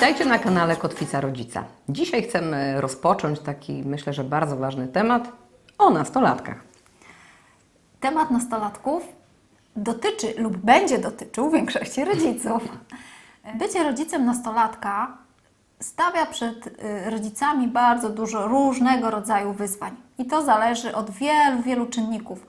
Witajcie na kanale Kotwica Rodzica. Dzisiaj chcemy rozpocząć taki, myślę, że bardzo ważny temat o nastolatkach. Temat nastolatków dotyczy lub będzie dotyczył większości rodziców. Bycie rodzicem nastolatka stawia przed y, rodzicami bardzo dużo różnego rodzaju wyzwań. I to zależy od wielu, wielu czynników.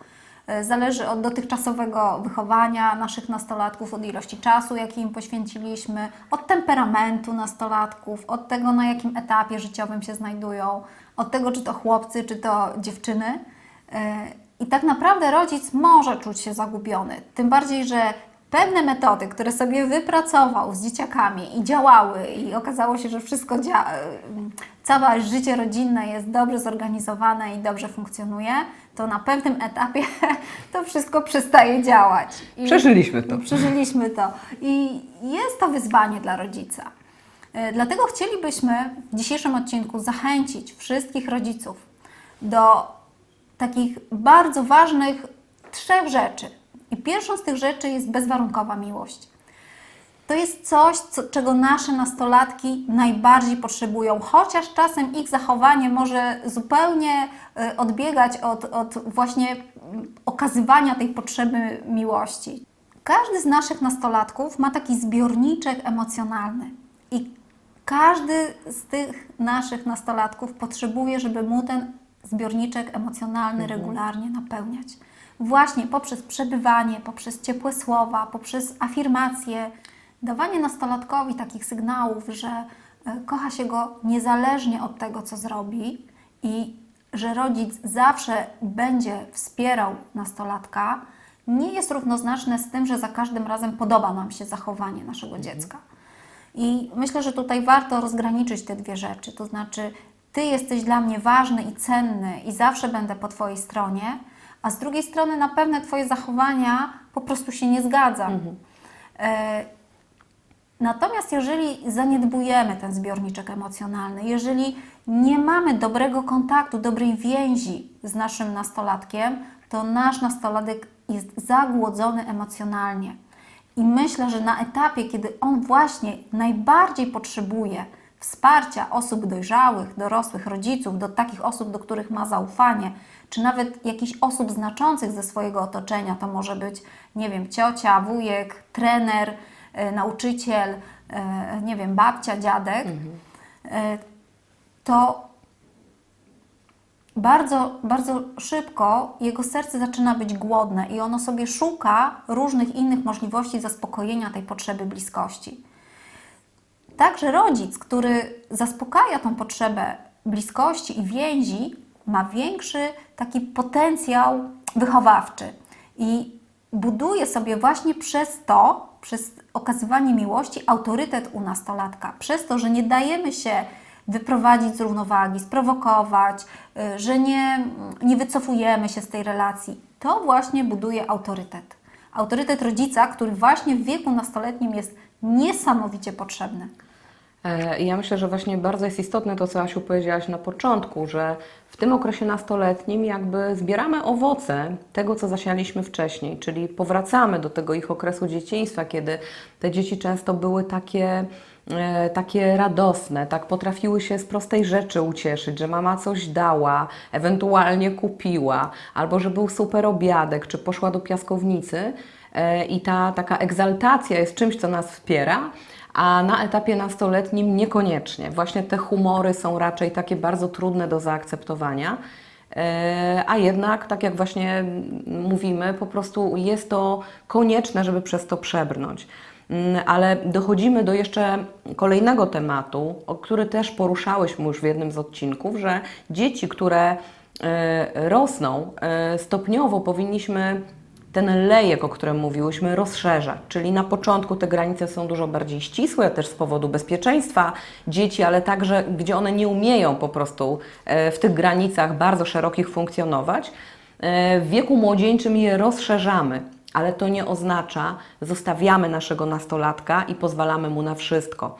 Y, Zależy od dotychczasowego wychowania naszych nastolatków, od ilości czasu, jaki im poświęciliśmy, od temperamentu nastolatków, od tego, na jakim etapie życiowym się znajdują, od tego, czy to chłopcy, czy to dziewczyny. Y, I tak naprawdę rodzic może czuć się zagubiony. Tym bardziej, że pewne metody, które sobie wypracował z dzieciakami i działały, i okazało się, że wszystko dzia- całe życie rodzinne jest dobrze zorganizowane i dobrze funkcjonuje, to na pewnym etapie to wszystko przestaje działać. I Przeżyliśmy to. Przeżyliśmy to. I jest to wyzwanie dla rodzica. E, Dlatego chcielibyśmy w dzisiejszym odcinku zachęcić wszystkich rodziców do takich bardzo ważnych trzech rzeczy. I pierwszą z tych rzeczy jest bezwarunkowa miłość. To jest coś, co, czego nasze nastolatki najbardziej potrzebują, chociaż czasem ich zachowanie może zupełnie y, odbiegać od, od właśnie mm, okazywania tej potrzeby miłości. Każdy z naszych nastolatków ma taki zbiorniczek emocjonalny i każdy z tych naszych nastolatków potrzebuje, żeby mu ten zbiorniczek emocjonalny regularnie napełniać. Właśnie poprzez przebywanie, poprzez ciepłe słowa, poprzez afirmacje, dawanie nastolatkowi takich sygnałów, że e, kocha się go niezależnie od tego, co zrobi i że rodzic zawsze będzie wspierał nastolatka, nie jest równoznaczne z tym, że za każdym razem podoba nam się zachowanie naszego dziecka. I myślę, że tutaj warto rozgraniczyć te dwie rzeczy. To znaczy, ty jesteś dla mnie ważny i cenny i zawsze będę po twojej stronie, a z drugiej strony na pewne twoje zachowania po prostu się nie zgadzam. E, Natomiast jeżeli zaniedbujemy ten zbiorniczek emocjonalny, jeżeli nie mamy dobrego kontaktu, dobrej więzi z naszym nastolatkiem, to nasz nastolatek jest zagłodzony emocjonalnie. I myślę, że na etapie, kiedy on właśnie najbardziej potrzebuje wsparcia osób dojrzałych, dorosłych, rodziców, do takich osób, do których ma zaufanie, czy nawet jakichś osób znaczących ze swojego otoczenia, to może być, nie wiem, ciocia, wujek, trener, e, nauczyciel, e, nie wiem, babcia, dziadek, e, to bardzo, bardzo szybko jego serce zaczyna być głodne i ono sobie szuka różnych innych możliwości zaspokojenia tej potrzeby bliskości. Także rodzic, który zaspokaja tą potrzebę bliskości i więzi, ma większy taki potencjał wychowawczy i buduje sobie właśnie przez to, przez okazywanie miłości, autorytet u nastolatka. Przez to, że nie dajemy się wyprowadzić z równowagi, sprowokować, y, że nie, nie wycofujemy się z tej relacji. To właśnie buduje autorytet. Autorytet rodzica, który właśnie w wieku nastoletnim jest niesamowicie potrzebny. E, i Ja myślę, że właśnie bardzo jest istotne to, co Asiu powiedziałaś na początku, że w tym okresie nastoletnim jakby zbieramy owoce tego, co zasialiśmy wcześniej, czyli powracamy do tego ich okresu dzieciństwa, kiedy te dzieci często były takie, e, takie radosne, tak potrafiły się z prostej rzeczy ucieszyć, że mama coś dała, ewentualnie kupiła, albo że był super obiadek, czy poszła do piaskownicy e, i ta taka egzaltacja jest czymś, co nas wspiera, a na etapie nastoletnim niekoniecznie. Właśnie te humory są raczej takie bardzo trudne do zaakceptowania. E, A jednak, tak jak właśnie mówimy, po prostu jest to konieczne, żeby przez to przebrnąć. Mm, Ale dochodzimy do jeszcze kolejnego tematu, który też poruszałyśmy już w jednym z odcinków, że dzieci, które e, rosną, e, stopniowo powinniśmy ten lejek, o którym mówiłyśmy, rozszerzać. Czyli na początku te granice są dużo bardziej ścisłe, też z powodu bezpieczeństwa dzieci, ale także gdzie one nie umieją po prostu e, w tych granicach bardzo szerokich funkcjonować. E, W wieku młodzieńczym je rozszerzamy, ale to nie oznacza, zostawiamy naszego nastolatka i pozwalamy mu na wszystko.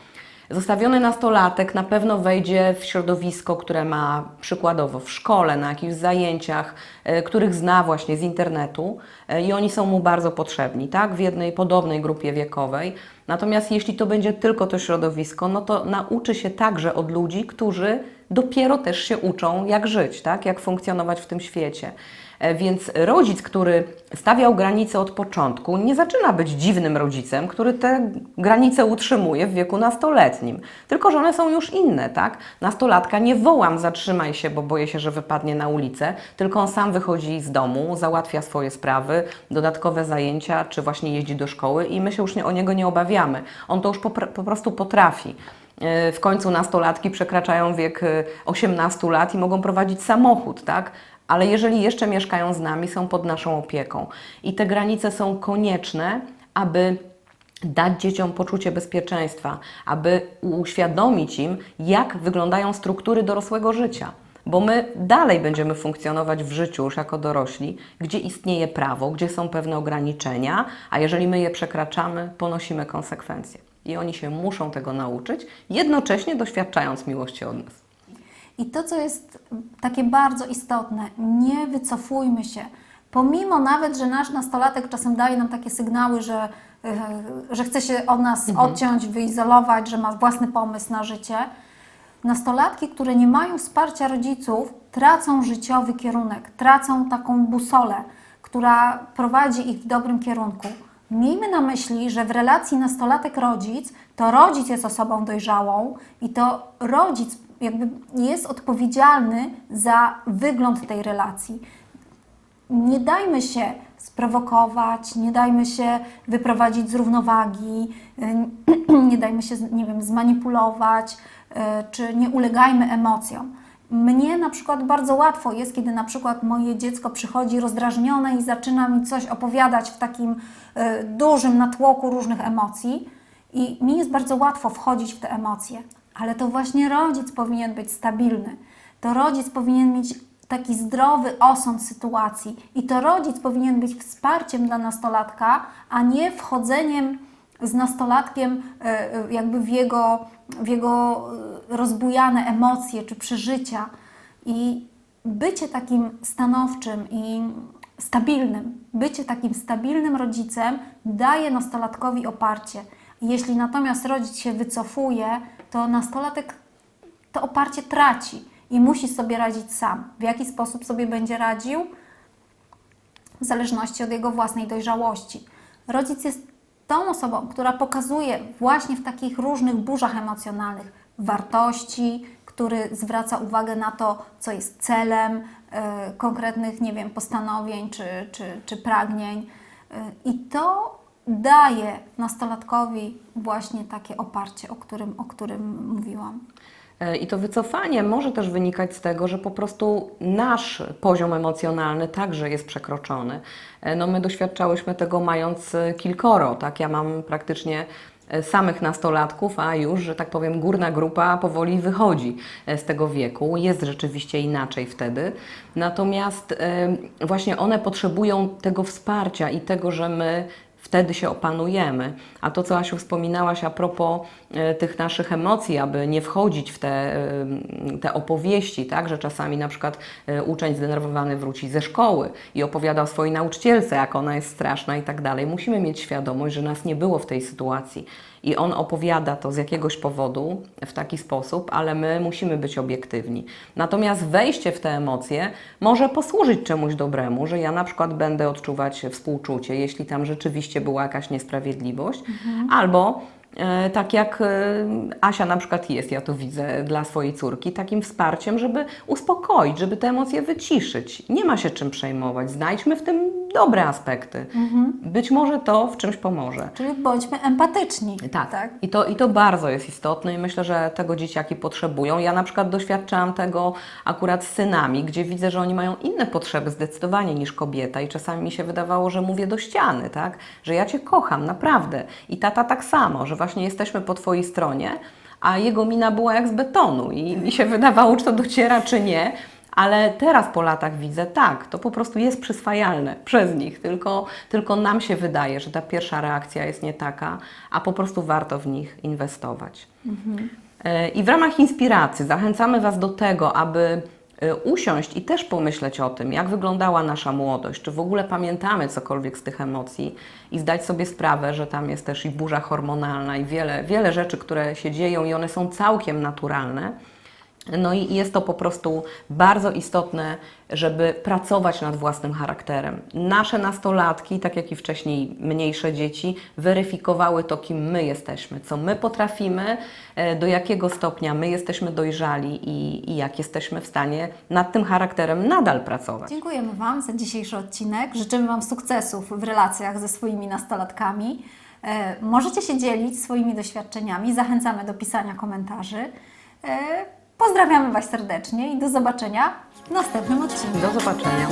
Zostawiony nastolatek na pewno wejdzie w środowisko, które ma przykładowo w szkole, na jakichś zajęciach, e, których zna właśnie z internetu e, i oni są mu bardzo potrzebni, tak? W jednej podobnej grupie wiekowej. Natomiast jeśli to będzie tylko to środowisko, no to nauczy się także od ludzi, którzy dopiero też się uczą, jak żyć, tak? Jak funkcjonować w tym świecie. E, Więc rodzic, który stawiał granice od początku, nie zaczyna być dziwnym rodzicem, który te granice utrzymuje w wieku nastoletnim. Tylko, że one są już inne, tak? Nastolatka nie wołam, zatrzymaj się, bo boję się, że wypadnie na ulicę, tylko on sam wychodzi z domu, załatwia swoje sprawy, dodatkowe zajęcia, czy właśnie jeździ do szkoły i my się już nie, o niego nie obawiamy. On to już po, po prostu potrafi. E, W końcu nastolatki przekraczają wiek e, 18 lat i mogą prowadzić samochód, tak? Ale jeżeli jeszcze mieszkają z nami, są pod naszą opieką. I te granice są konieczne, aby dać dzieciom poczucie bezpieczeństwa, aby uświadomić im, jak wyglądają struktury dorosłego życia. Bo my dalej będziemy funkcjonować w życiu już jako dorośli, gdzie istnieje prawo, gdzie są pewne ograniczenia, a jeżeli my je przekraczamy, ponosimy konsekwencje. I oni się muszą tego nauczyć, jednocześnie doświadczając miłości od nas. I to, co jest takie bardzo istotne, nie wycofujmy się. Pomimo nawet, że nasz nastolatek czasem daje nam takie sygnały, że, e, że chce się od nas odciąć, wyizolować, że ma własny pomysł na życie, nastolatki, które nie mają wsparcia rodziców, tracą życiowy kierunek, tracą taką busolę, która prowadzi ich w dobrym kierunku. Miejmy na myśli, że w relacji nastolatek-rodzic to rodzic jest osobą dojrzałą i to rodzic jakby jest odpowiedzialny za wygląd tej relacji. Nie dajmy się sprowokować, nie dajmy się wyprowadzić z równowagi, nie dajmy się, nie wiem, zmanipulować, y, czy nie ulegajmy emocjom. Mnie na przykład bardzo łatwo jest, kiedy na przykład moje dziecko przychodzi rozdrażnione i zaczyna mi coś opowiadać w takim y, dużym natłoku różnych emocji i mi jest bardzo łatwo wchodzić w te emocje, ale to właśnie rodzic powinien być stabilny. To rodzic powinien mieć taki zdrowy osąd sytuacji i to rodzic powinien być wsparciem dla nastolatka, a nie wchodzeniem z nastolatkiem e, e, jakby w jego, w jego e, rozbujane emocje czy przeżycia. I bycie takim stanowczym i stabilnym, bycie takim stabilnym rodzicem daje nastolatkowi oparcie. Jeśli natomiast rodzic się wycofuje, to nastolatek to oparcie traci i musi sobie radzić sam. W jaki sposób sobie będzie radził? W zależności od jego własnej dojrzałości. Rodzic jest tą osobą, która pokazuje właśnie w takich różnych burzach emocjonalnych wartości, który zwraca uwagę na to, co jest celem e, konkretnych, nie wiem, postanowień czy, czy, czy pragnień. E, I to daje nastolatkowi właśnie takie oparcie, o którym, o którym mówiłam. E, I to wycofanie może też wynikać z tego, że po prostu nasz poziom emocjonalny także jest przekroczony. E, No my doświadczałyśmy tego mając e, kilkoro, tak? Ja mam praktycznie samych nastolatków, a już, że tak powiem, górna grupa powoli wychodzi z tego wieku. Jest rzeczywiście inaczej wtedy. Natomiast właśnie one potrzebują tego wsparcia i tego, że my wtedy się opanujemy. A to, co Asiu wspominałaś a propos e, tych naszych emocji, aby nie wchodzić w te, e, te opowieści, tak, że czasami na przykład e, uczeń zdenerwowany wróci ze szkoły i opowiada o swojej nauczycielce, jak ona jest straszna i tak dalej. Musimy mieć świadomość, że nas nie było w tej sytuacji i on opowiada to z jakiegoś powodu w taki sposób, ale my musimy być obiektywni. Natomiast wejście w te emocje może posłużyć czemuś dobremu, że ja na przykład będę odczuwać współczucie, jeśli tam rzeczywiście była jakaś niesprawiedliwość, albo e, tak jak e, Asia na przykład jest, ja to widzę dla swojej córki, takim wsparciem, żeby uspokoić, żeby te emocje wyciszyć. Nie ma się czym przejmować. Znajdźmy w tym dobre aspekty. Być może to w czymś pomoże. Czyli bądźmy empatyczni. Tak. I, to, I to bardzo jest istotne i myślę, że tego dzieciaki potrzebują. Ja na przykład doświadczałam tego akurat z synami, gdzie widzę, że oni mają inne potrzeby zdecydowanie niż kobieta i czasami mi się wydawało, że mówię do ściany, tak? Że ja Cię kocham, naprawdę. I tata tak samo, że właśnie jesteśmy po Twojej stronie, a jego mina była jak z betonu i mi się wydawało, czy to dociera, czy nie. Ale teraz po latach widzę, tak, to po prostu jest przyswajalne przez nich, tylko, tylko nam się wydaje, że ta pierwsza reakcja jest nie taka, a po prostu warto w nich inwestować. E, I w ramach inspiracji zachęcamy Was do tego, aby e, usiąść i też pomyśleć o tym, jak wyglądała nasza młodość, czy w ogóle pamiętamy cokolwiek z tych emocji i zdać sobie sprawę, że tam jest też i burza hormonalna i wiele, wiele rzeczy, które się dzieją i one są całkiem naturalne. No i jest to po prostu bardzo istotne, żeby pracować nad własnym charakterem. Nasze nastolatki, tak jak i wcześniej mniejsze dzieci, weryfikowały to, kim my jesteśmy, co my potrafimy, e, do jakiego stopnia my jesteśmy dojrzali i, i jak jesteśmy w stanie nad tym charakterem nadal pracować. Dziękujemy Wam za dzisiejszy odcinek. Życzymy Wam sukcesów w relacjach ze swoimi nastolatkami. E, możecie się dzielić swoimi doświadczeniami. Zachęcamy do pisania komentarzy. Pozdrawiamy Was serdecznie i do zobaczenia w następnym odcinku. Do zobaczenia.